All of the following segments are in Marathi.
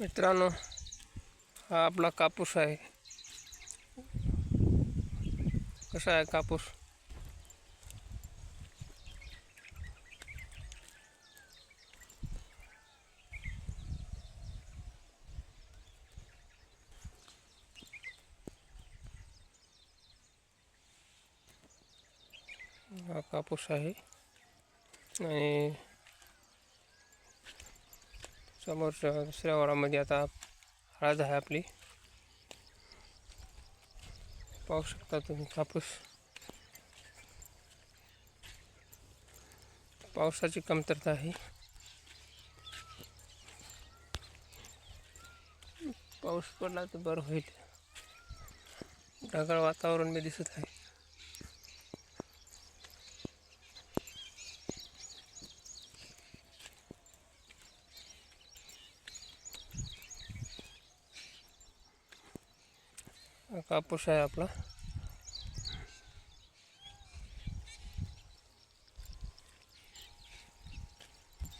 मित्रांनो हा आपला कापूस आहे. कसा आहे कापूस? हा कापूस आहे. आणि समोरच्या दुसऱ्या वडामध्ये आता हळद आहे आपली. पाहू शकता तुम्ही कापूस. पावसाची कमतरता आहे. पाऊस पडला तर बरं होईल. ढगाळ वातावरण मी दिसत आहे. कापूस आहे आपला.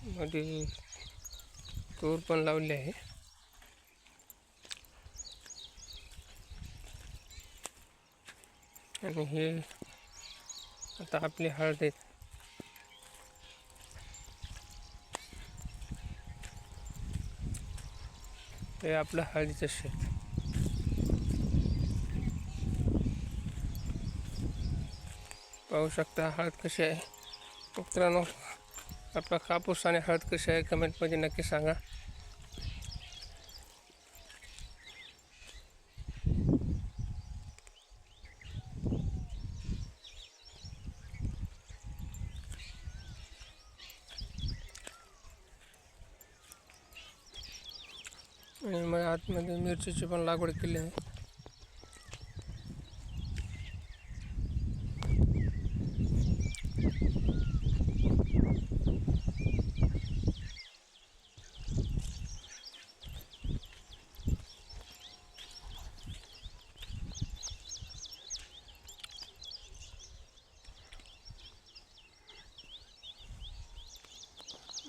मध्ये तूर पण लावली आहे. आणि हे आता आपली हळद आहेत हे आपलं हळदीचं शेत. पाहू शकता हळद कशी आहे. मित्रांनो आपला कापूस आणि हळद कशी आहे कमेंटमध्ये नक्की सांगा. आणि मग आतमध्ये मिरचीची पण लागवड केली आहे.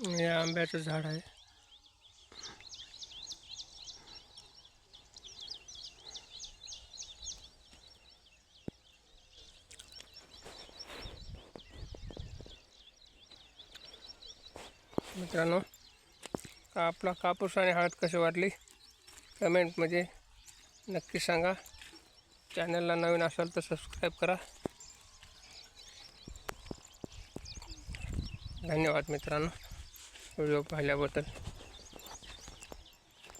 हे आंब्याचं झाड आहे. मित्रांनो का आपला कापूस आणि हळद कशी वाटली कमेंटमध्ये नक्की सांगा. चॅनलला नवीन असाल तर सबस्क्राईब करा. धन्यवाद मित्रांनो. व्हिडिओ पाहिल्याबद्दल